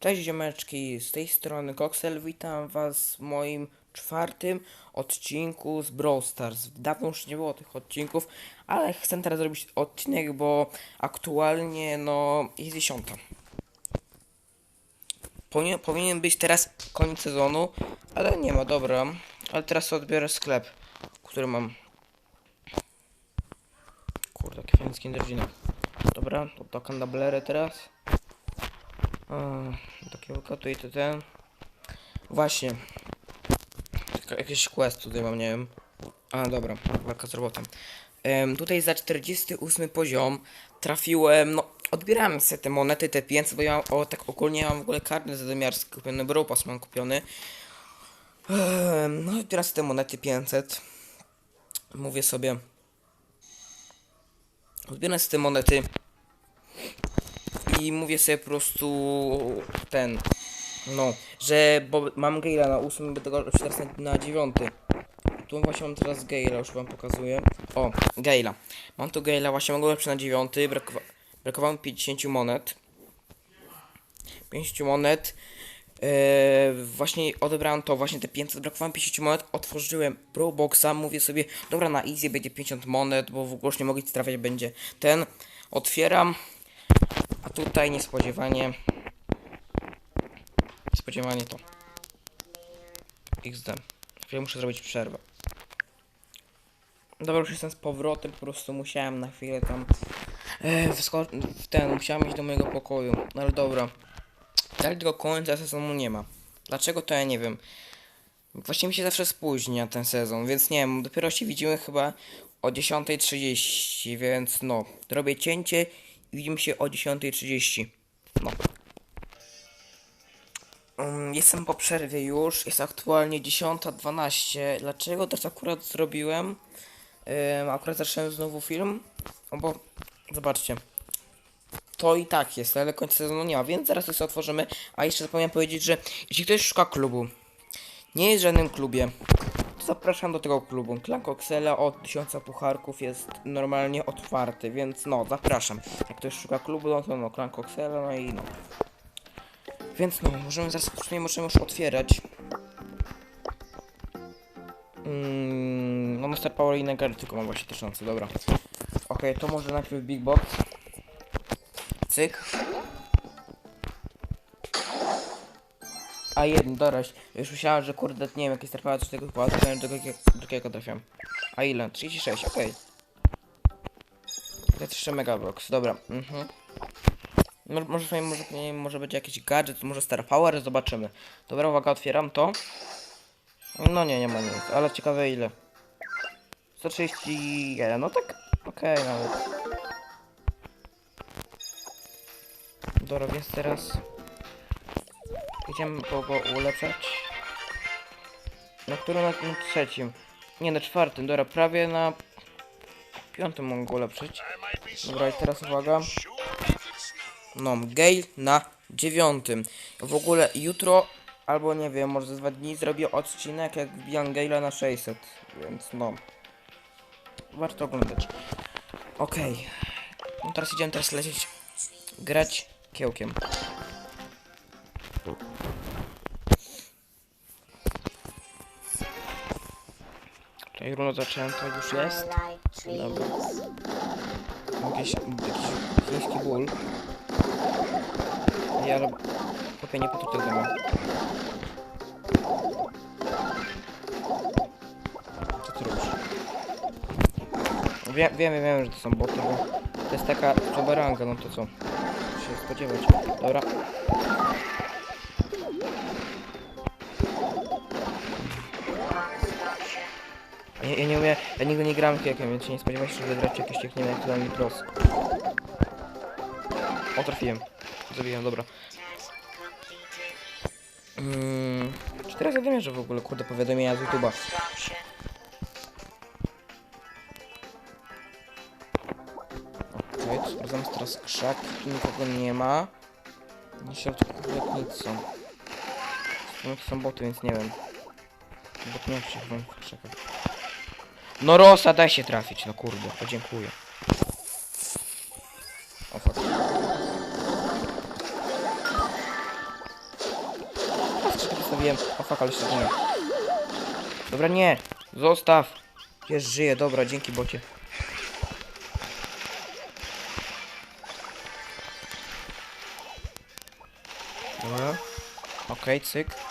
Cześć ziomeczki, z tej strony Koksel, witam was w moim czwartym odcinku z Brawl Stars. Dawno już nie było tych odcinków, ale chcę teraz zrobić odcinek, bo aktualnie no jest dziesiąta. Powinien, powinien być teraz koniec sezonu, ale nie ma, dobra. Ale teraz odbiorę sklep, który mam. Kurde, jakie fajne skin. Dobra, to to kandablerę teraz. A, takiego katu i ten. Właśnie. Jakiś quest tutaj mam, nie wiem. A, dobra, walka z robotem. Em, tutaj za 48 poziom trafiłem, no, odbierałem sobie te monety, te 500, bo ja mam, o, tak ogólnie mam w ogóle karny zadymiarski kupiony, Bropas mam kupiony. Em, no, odbieram sobie te monety 500. Mówię sobie. Odbieram sobie te monety i mówię sobie po prostu ten, no, że bo mam Gale'a na 8, będę go teraz na, na 9. Tu właśnie mam teraz Gale'a, już wam pokazuję. O, Gale'a. Mam tu Gale'a, właśnie mogę lepszy na 9, brakowa brakowało mi 50 monet. 50 monet. Eee, właśnie odebrałem to, właśnie te 500, brakowało mi 50 monet, otworzyłem Pro Boxa, mówię sobie, dobra, na easy będzie 50 monet, bo w ogóle nie mogę trafiać, będzie ten. Otwieram, tutaj niespodziewanie. Niespodziewanie to. XD. Chwilę muszę zrobić przerwę. Dobra, już jestem z powrotem, po prostu musiałem na chwilę tam e, w ten, musiałem iść do mojego pokoju. No ale dobra. Dalej tego końca sezonu nie ma. Dlaczego to ja nie wiem. Właśnie mi się zawsze spóźnia ten sezon, więc nie wiem, dopiero się widzimy chyba o 10.30, więc no, robię cięcie widzimy się o 10.30. No. Um, jestem po przerwie już, jest aktualnie 10.12. Dlaczego też akurat zrobiłem? Akurat zacząłem znowu film, no bo zobaczcie. To i tak jest, ale końca sezonu nie ma, więc zaraz to sobie otworzymy. A jeszcze zapomniałem powiedzieć, że jeśli ktoś szuka klubu, nie jest w żadnym klubie, zapraszam do tego klubu. Klan Coxela od 1000 pucharków jest normalnie otwarty, więc no, zapraszam. Jak ktoś szuka klubu, no to no, Klan Coxela, no i no. Więc no, możemy zaraz, w sumie możemy już otwierać. Mm, no Master Power i Negar tylko mam właśnie tysiące, dobra. Okej, to może najpierw Big Box. Cyk. A jeden, doraź. Już myślałem, że kurde, nie wiem, jakie starpały coś tego chyba, do drugiego, drugiego trafiam. A ile? 36, okej. To jest jeszcze megabox, dobra, mhm. Mo- Może, może, wiem, może będzie jakiś gadżet, może Star Power, zobaczymy. Dobra, uwaga, otwieram to. No nie, nie ma nic, ale ciekawe ile. 131, no tak, okej nawet. Dobra, więc teraz idziemy po go ulepszać. Na którym? Na, na trzecim. Nie, na czwartym, dobra, prawie na piątym mogę go ulepszyć. Dobra, i teraz uwaga. No, Gale na dziewiątym. W ogóle jutro, albo nie wiem, może za dwa dni zrobię odcinek, jak wbijam Gale'a na 600, więc no. Warto oglądać. Okej. No teraz idziemy teraz lecieć, grać kiełkiem. Tutaj runo zaczęto, już jest. Dobra. Jakiś, jakiś chiński ból. Ja rob... Chłopie, nie po to tego Co ty robisz? Wiem, wiem, wiem, że to są boty, bo to jest taka czoberanga, no to co? się spodziewać. Dobra. Ja, ja nie umiem, ja nigdy nie gram kiekiem, więc się nie spodziewaj się, że wygrać jakieś jak nie wiem, jak to mi pros. O, trafiłem. Zabiłem, dobra. Mm, czy teraz że w ogóle, kurde, powiadomienia z YouTube'a? Okej, okay, sprawdzam teraz krzak, tu nikogo nie ma. Na środku jak nic są. To są boty, więc nie wiem. Bot nie się chyba w krzakach. No Rosa, daj się trafić, no kurde, podziękuję. O fuck. Wiem, o fuck, ale się nie. Dobra, nie! Zostaw! Jest, żyje, dobra, dzięki bocie. Dobra. Okej, cyk.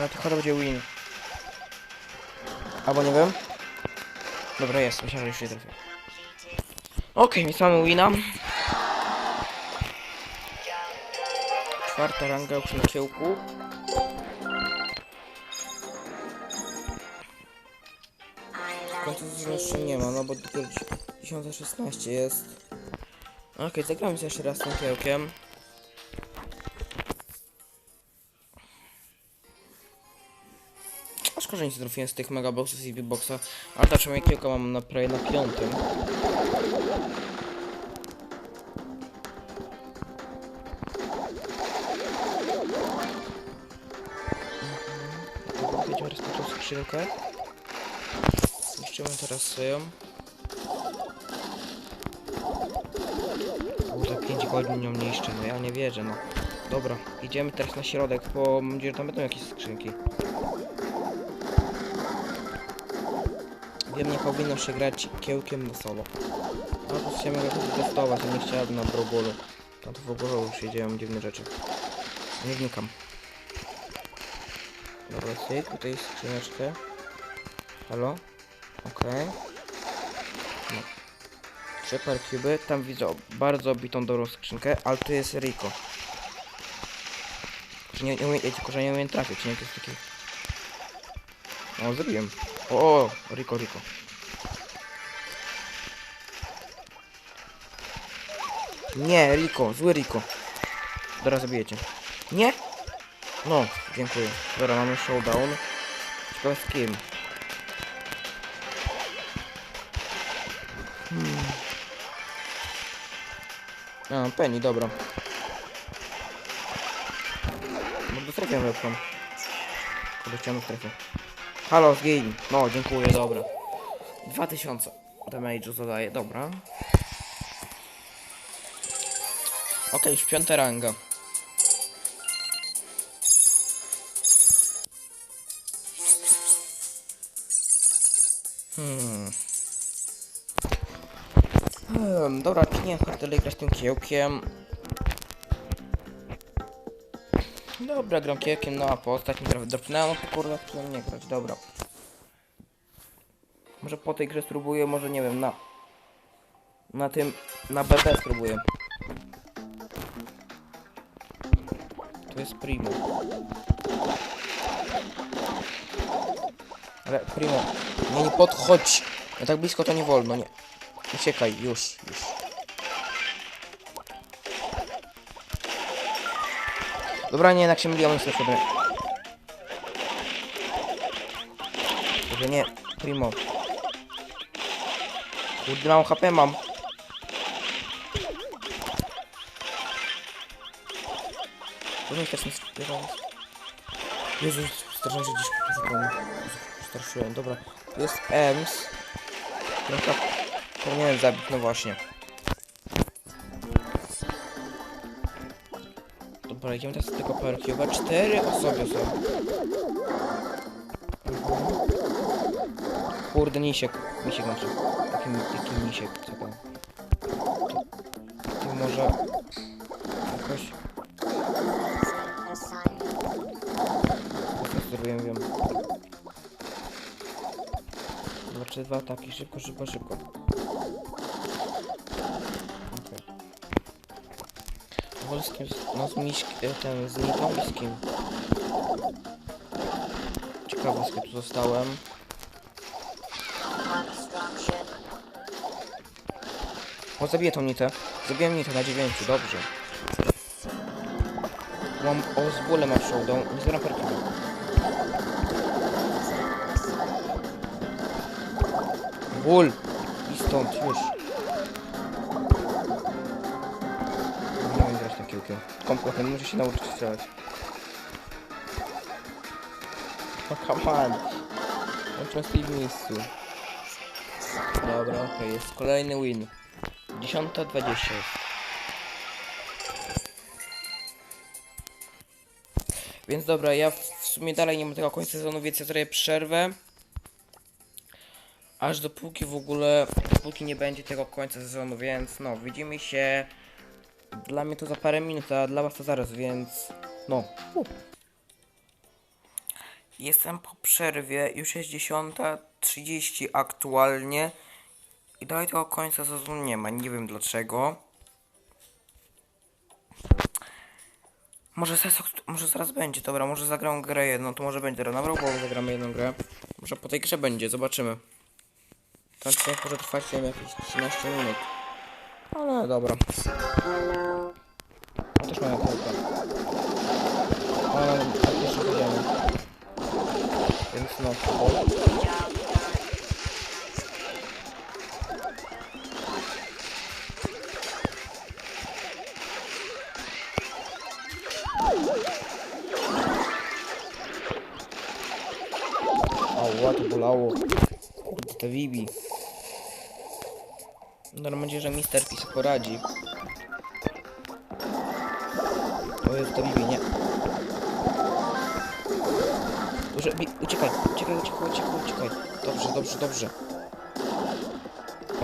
No to chyba będzie win. Albo nie wiem. Dobra, jest, myślałem, że już nie trafię. Okej, więc mamy wina. Czwarta ranga na kiełku. W końcu jeszcze nie ma, no bo dopiero 10.16 jest. Okej, zagramy sobie jeszcze raz tym kiełkiem. Szkoda, że nie trafiłem z tych megaboxów i boxa. Ale ta przynajmniej kiełka mam na prawie na piątym. Dobra, Będziemy rozpoczął skrzynkę. Niszczymy teraz sobie ją. Kurde, 5 godzin nią niszczy, no ja nie wierzę, no. Dobra, idziemy teraz na środek, bo mam nadzieję, że tam będą jakieś skrzynki. Nie powinno się grać kiełkiem na solo. Po prostu chciałem go testować, nie chciałem na brobolu. Tam to w ogóle już się dzieją dziwne rzeczy. Nie wnikam. Dobra, cyk, tutaj skrzyneczkę. Halo? Okej. No. Trzy parkuby, tam widzę bardzo obitą dobrą skrzynkę, ale tu jest Rico. Nie, nie umie, tylko że nie umiem trafić, nie? To jest taki... O, zrobiłem. O, o, Rico, Rico. Nie, Rico, zły Rico. Teraz zabijecie. Nie? No, dziękuję. Dobra, mamy showdown. Ciekawe z kim. Hmm. A, Penny, dobra. No do strefy lepszą. Kurde, chciałem strefę. Halo, zgiń. No, dziękuję, dobra. 2000 damage'u zadaje, dobra. Okej, już piąta ranga. Hmm. Hmm, dobra, czy nie chcę grać tym kiełkiem? Dobra, gram kiełkiem, no a po ostatnim grze dropnęłam, to kurde, nie grać, dobra. Może po tej grze spróbuję, może nie wiem, na... Na tym, na BB spróbuję. Tu jest Primo. Ale Primo, nie, nie podchodź! No tak blisko to nie wolno, nie. Uciekaj, już, już. Dobra, nie, jednak się myliłem z sobie. Może nie, Primo. Kurde, mało HP mam. Może też nie strzelałem. Jezu, strasznie się poszukałem. Straszyłem, dobra. Tu jest Ems. Trochę powinienem zabić, no właśnie. Idziemy teraz do tego parkiuba. Cztery osoby są. Kurde, nisiek. Misiek znaczy. Taki, taki misiek, tam. Tu, tu może... Jakoś... Zrobiłem, wiem. Dwa czy dwa ataki, szybko, szybko, szybko. Okay. z kim? No z miśk... e, ten, z Nitą i z kim? Ciekawe, kim tu zostałem. O, zabiję tą nitę. Zabiłem nitę na dziewięciu, dobrze. Mam o z bólem mam showdown, nie zbieram perki. Ból! I stąd, już. Kiełkę. Kompletnie, muszę się nauczyć strzelać. No come on. Na częściej w miejscu. Dobra, okej, jest kolejny win. 10.20 jest. Więc dobra, ja w sumie dalej nie mam tego końca sezonu, więc ja zrobię przerwę. Aż dopóki w ogóle, dopóki nie będzie tego końca sezonu, więc no, widzimy się. Dla mnie to za parę minut, a dla was to zaraz, więc no. U. Jestem po przerwie, już jest 10.30 aktualnie. I dalej tego końca sezonu nie ma, nie wiem dlaczego. Może zaraz, może zaraz będzie, dobra, może zagram grę jedną, to może będzie, na bo zagramy jedną grę. Może po tej grze będzie, zobaczymy. Ten odcinek może trwać nie wiem, jakieś 13 minut. Ale dobra. Też mam jakąś Ale tak jeszcze będziemy. Więc no. Ała, to bolało. Kurde, te. No, mam nadzieję, że Mister P poradzi. O jest to Vivi, nie. Bi uciekaj, uciekaj, uciekaj, uciekaj, uciekaj. Dobrze, dobrze, dobrze.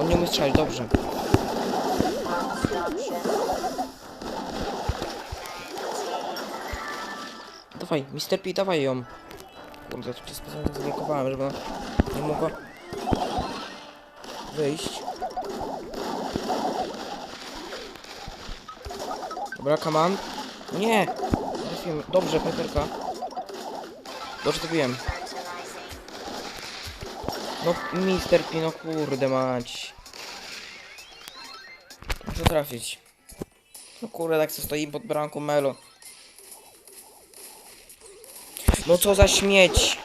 On nie umie strzelać, dobrze. Dawaj, Mister P, dawaj ją. Kurde, tu cię specjalnie zablokowałem, żeby nie mogła wyjść. Come on. Nie! Trafiłem. Dobrze, Peterka. Dobrze to wiem. No, Mister P, no kurde mać. Muszę trafić. No kurde, tak co stoi pod bramką Melo. No co za śmieć!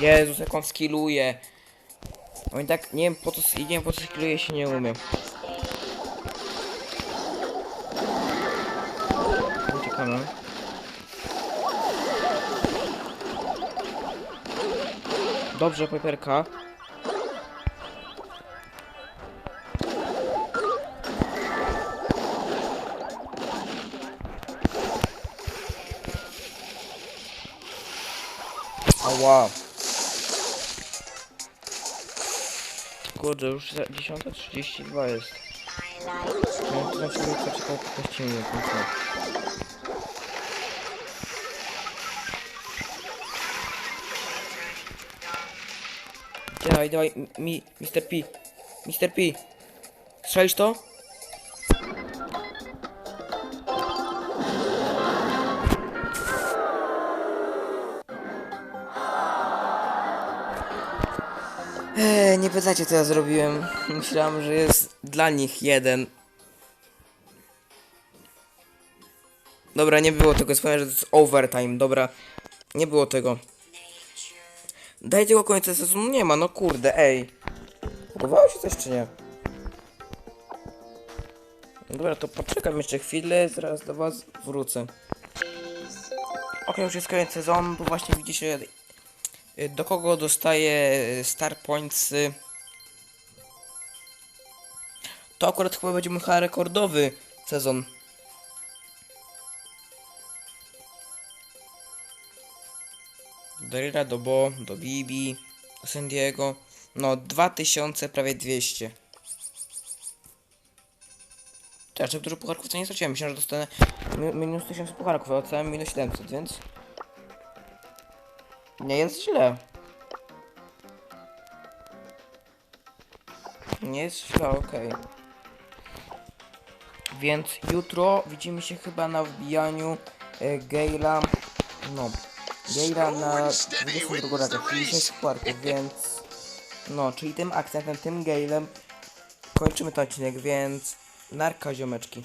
Jezus, jak on skilluje. On i tak, nie wiem po co, nie wiem po co skilluje, się nie umiem. Uciekamy. Dobrze, Peperka. Ała. Kurde, już za 10.32 jest. No to znaczy, że poczekał 15 minut, no co? Dawaj, dawaj, mi, Mr. P. Mr. P. Strzelisz to? Eee, nie pytacie co ja zrobiłem. Myślałem, że jest dla nich jeden. Dobra, nie było tego, wspomniałem, że to jest overtime, dobra. Nie było tego. Daj tego końca sezonu nie ma, no kurde, ej. Podobało się coś czy nie? Dobra, to poczekam jeszcze chwilę, zaraz do was wrócę. Okej, już jest koniec sezonu, tu właśnie widzicie do kogo dostaje y, Star Points. y. To akurat chyba będzie mój chyba rekordowy sezon. Do Rira, do Bo, do Bibi, do San Diego. No, 2000, prawie 200. Też dużo pucharków to nie straciłem. Myślałem, że dostanę mi- minus 1000 pucharków, a oceniam minus 700, więc... Nie jest źle. Nie jest źle, okej. Więc jutro widzimy się chyba na wbijaniu e, Gale'a. No. Gale'a na 22 radę, czyli 6 pucharków, więc... No, czyli tym akcentem, tym Gale'em kończymy ten odcinek, więc... Narka ziomeczki.